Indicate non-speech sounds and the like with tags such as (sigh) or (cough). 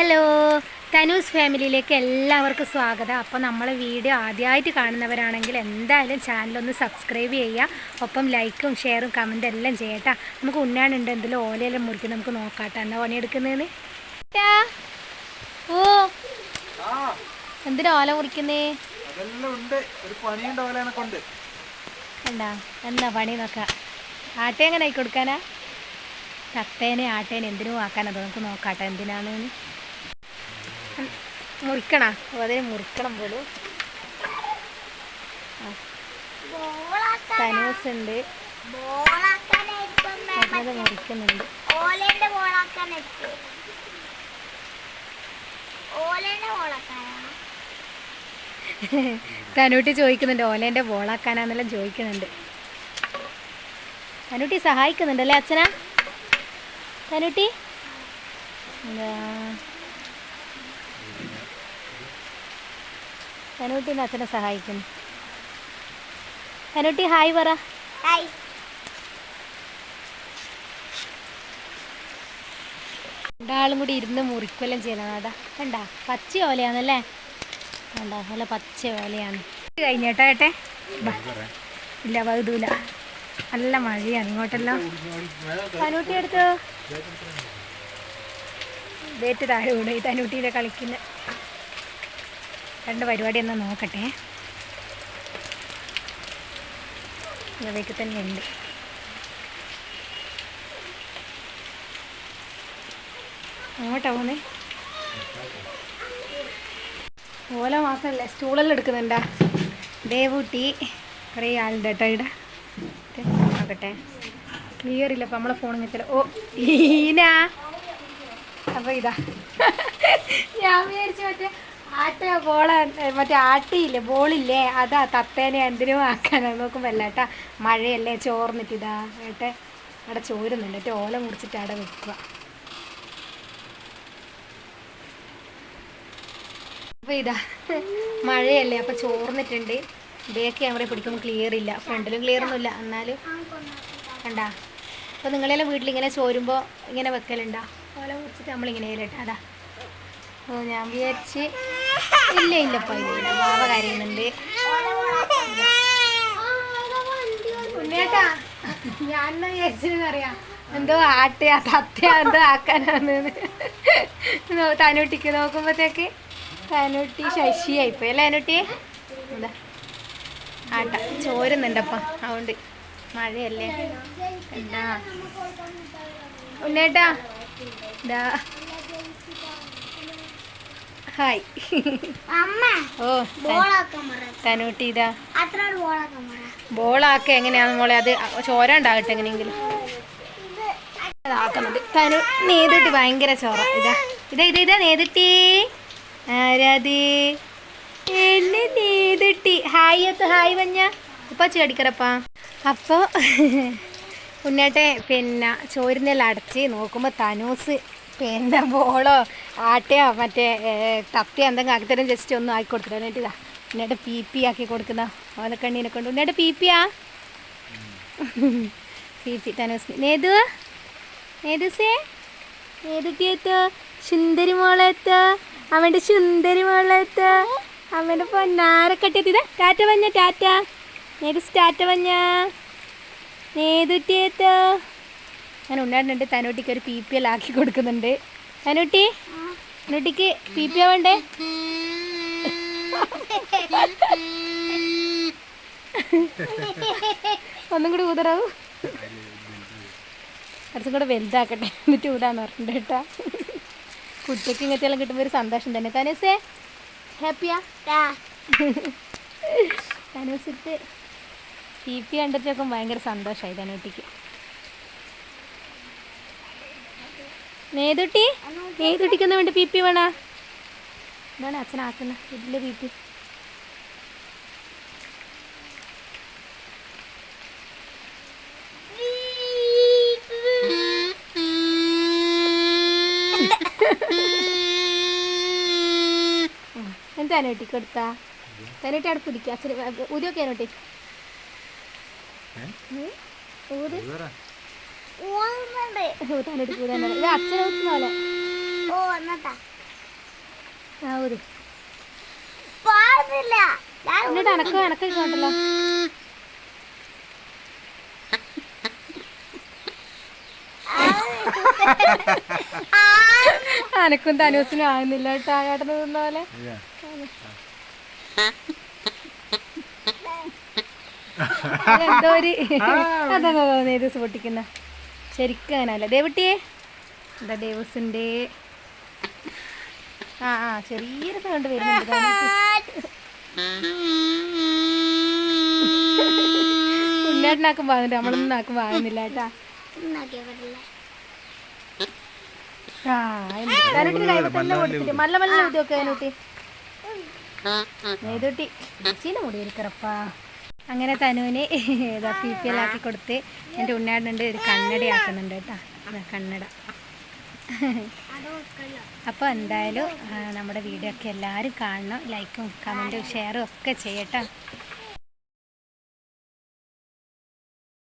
Hello. Tanu's ഫാമിലിയിലേക്ക് എല്ലാവർക്കും സ്വാഗതം. അപ്പോൾ നമ്മളെ വീഡിയോ ആദ്യമായിട്ട് കാണുന്നവരാണെങ്കിൽ എന്തായാലും ചാനലൊന്ന് സബ്സ്ക്രൈബ് ചെയ്യുക. ഒപ്പം ലൈക്കും ഷെയറും കമന്റ് എല്ലാം ചെയ്യട്ടാ നമുക്ക് ഉണ്ണാനുണ്ട് എന്തെങ്കിലും ഓലയെല്ലാം മുറിക്കും നമുക്ക് നോക്കാട്ടോ. എന്നാ പണിയെടുക്കുന്നതെന്ന് ട്ടാ. ഓ. എന്തിനാ ഓല മുറിക്കുന്നേ? എന്താ എന്നാ പണി നോക്കാം. ആട്ടേ എങ്ങനെ ആയി കൊടുക്കാനാ? തത്തേനെ ആട്ടേനെ എന്തിനും ആക്കാനത് നമുക്ക് നോക്കാട്ടോ. എന്തിനാണെന്ന് മുറിക്കണ. ഓ അതിന് മുറിക്കണം പോലും. തനൂസ് ഉണ്ട് അത് മുറിക്കുന്നുണ്ട്. ഓലേന്റെ ഓലേന്റെ തനൂട്ടി ചോദിക്കുന്നുണ്ട് ഓലേന്റെ ബോളാക്കാനാന്നെല്ലാം ചോദിക്കുന്നുണ്ട്. തനൂട്ടി സഹായിക്കുന്നുണ്ടല്ലേ അച്ഛനാ? തനൂട്ടി? എന്താ തനൂട്ടിന്റെ അച്ഛനെ സഹായിക്കുന്നു. തനൂട്ടി ഹായ് പറ. ഹായ് രണ്ടാളും കൂടി ഇരുന്ന് മുറിക്കെല്ലാം ചെയ്യണം. അതാ കണ്ട പച്ച ഓലയാണല്ലേ? കണ്ട നല്ല പച്ച ഓലയാണ്. കഴിഞ്ഞേട്ടാ ഏട്ടെ. ഇല്ല വൈദൂല നല്ല മഴയാണ് ഇങ്ങോട്ടെല്ലാം. തനൂട്ടി എടുത്തോ? വേറ്റ് താഴെ കൂടെ ഈ തനൂട്ടിയിലെ കളിക്കുന്ന രണ്ട് പരിപാടി ഒന്ന് നോക്കട്ടെ. ഇവയ്ക്ക് തന്നെ ഉണ്ട്. അങ്ങോട്ടാ പോന്നെ? ഓല മാത്രമല്ല സ്റ്റൂളെല്ലാം എടുക്കുന്നുണ്ടാ? ദേവൂട്ടി കുറേ ആളുണ്ട് കേട്ടോ ഇവിടെ. നോക്കട്ടെ. ക്ലിയർ ഇല്ല അപ്പം നമ്മളെ ഫോൺ വെച്ചാൽ ഓ ഈന അപ്പോൾ ഇതാ. (laughs) ഞാൻ വിചാരിച്ചു മറ്റേ ആട്ട ബോള മറ്റേ ആട്ടിയില്ലേ ബോളില്ലേ അതാ തത്തേനെ എന്തിനും ആക്കാനാ നോക്കുമ്പോൾ അല്ല ഏട്ടാ മഴയല്ലേ ചോർന്നിട്ട് ഇതാ ഏട്ടെ അവിടെ ചോരുന്നുണ്ട്. ഏറ്റവും ഓല മുറിച്ചിട്ട് അവിടെ വെക്കുക. അപ്പോൾ ഇതാ മഴയല്ലേ അപ്പോൾ ചോർന്നിട്ടുണ്ട്. ബാക്ക് ക്യാമറ പിടിക്കുമ്പോൾ ക്ലിയർ ഇല്ല. ഫ്രണ്ടിലും ക്ലിയർ ഒന്നുമില്ല. എന്നാലും കണ്ടാ. അപ്പോൾ നിങ്ങളെല്ലാം വീട്ടിൽ ഇങ്ങനെ ചോരുമ്പോൾ ഇങ്ങനെ വെക്കലുണ്ടോ? ഓല മുറിച്ചിട്ട് നമ്മളിങ്ങനെ ഇല്ലട്ടാ അതാ. അപ്പോൾ ഞാൻ വിചാരിച്ച് ഇല്ല ഇല്ല ബാബ കരയുന്നുണ്ട്. ഞാൻ എന്നാ വിചാരിച്ചതെന്ന് എന്തോ ആട്ടയാ തത്തയാ എന്തോ ആക്കാനാന്ന്. നോ- നോക്കുമ്പോഴത്തേക്ക് തനുട്ടി ശശിയായി പോയി അല്ലേ അനുട്ടി എന്താ? ആട്ട. ചോരുന്നുണ്ടപ്പ അതുകൊണ്ട് മഴയല്ലേ. എന്താ ഉണ്ണേട്ടാ ഇതാ. ഹായ് അമ്മ ഓ തനൂട്ടി ഇതാ. ബോളാക്ക എങ്ങനെയാന്ന് മോളെ? അത് ചോര ഉണ്ടാകട്ടെ എങ്ങനെയെങ്കിലും. ആക്കുന്നത് തനു നേതിട്ടി ഭയങ്കര ചോറ. ഇതാ ഇതാ ഇതാ ഇതാ നേതിട്ടി. ആരാത് എന്നെ നേതിട്ടി. ഹായ് അത് ഹായ് വഞ്ഞ. അപ്പ ചേടിക്കറപ്പാ അപ്പോൾ ഉണ്ണേട്ടെ പിന്നെ ചോരുന്നെല്ലാം അടച്ച് നോക്കുമ്പോൾ തനൂസ് പിന്നെ ബോളോ ആട്ടയോ മറ്റേ തത്തയോ എന്തെങ്കിലും ആക്കിത്തരം ജസ്റ്റ് ഒന്നും ആക്കി കൊടുത്തിട്ട് എന്നിട്ട് ഇതാ ഉണ്ണേട്ടെ പി പി ആക്കി കൊടുക്കുന്ന ഓലക്കണ്ണീനെ കൊണ്ട്. എന്നിട്ട് പി ആ? പി പി തനൂസ് നേതു? നേതുസേ നേതുട്ടിയെത്തോ സുന്ദരി മോളെത്തോ അവന്റെ സുന്ദരി മോളെത്തോ അവന്റെ ഇതാ ടാറ്റ പഞ്ഞ ടാറ്റ. നേതുസ് ടാറ്റ പഞ്ഞ. നേതുട്ടിയെത്തോ ഞാൻ ഉണ്ടായിട്ടുണ്ട് തനൂട്ടിക്ക് ഒരു പി പി എൽ ആക്കി കൊടുക്കുന്നുണ്ട്. തനൂട്ടി തനൂട്ടിക്ക് പി പി ആവണ്ടേ ഒന്നും കൂടി ഊതറാവൂ കുറച്ചും കൂടെ വലുതാക്കട്ടെ. എന്നിട്ട് ഊതാന്ന് പറഞ്ഞിട്ട് കേട്ടാ. കുട്ടിക്ക് ഇങ്ങനത്തെ എല്ലാം കിട്ടുമ്പോൾ ഒരു സന്തോഷം തന്നെ. തനൂസേ ഹാപ്പിയാ? തനൂസിട്ട് പി പി കണ്ടിട്ടൊക്കെ ഭയങ്കര സന്തോഷമായി തനൂട്ടിക്ക് നേതുട്ടി നേതുട്ടിക്ക് ഒന്ന് വേണ്ടി പി പി വേണ എന്താണ് അച്ഛനാക്കുന്ന ഇതിൽ പി പി എന്താ തനൂട്ടിക്ക് കൊടുത്താ തനോട്ടി അവിടെ പിടിക്കുക അച്ഛൻ ഊതിയൊക്കെ നോട്ടി ഊത് എന്നട്ടാ അനക്ക കേട്ടല്ലോ അനക്കും തനൂസിനും ആകുന്നില്ല കേട്ടോ തിന്ന നിന്ന പോലെ. എന്തോ ഒരു അതാ തോന്നിയത് പൊട്ടിക്കുന്ന? ശരിക്കും അങ്ങനല്ല ദേവട്ടിയെ? എന്താ ദേവസിന്റെ ആ ആ ചെറിയൊരു സൗണ്ട് വരുന്നുണ്ട്. ഉണ്ണേട്ടനാക്കും വാങ്ങുന്നുണ്ട്. നമ്മളൊന്നും ആക്കും വാങ്ങുന്നില്ല കേട്ടാ. ആ മല്ല മല്ല ഊതിയൊക്കെ തനുട്ടി നെയ്തുട്ടി ചീന മുടി ഇരിക്കറപ്പാ അങ്ങനെ തനുവിന് ഏതാ പി പി എൽ ആക്കി കൊടുത്ത് എന്റെ ഉണ്ണാടുണ്ട് ഒരു കണ്ണട ആക്കുന്നുണ്ട് കേട്ടാ. കണ്ണട. അപ്പോൾ എന്തായാലും നമ്മുടെ വീഡിയോ ഒക്കെ എല്ലാരും കാണണം. ലൈക്കും കമന്റും ഷെയറും ഒക്കെ ചെയ്യട്ടോ.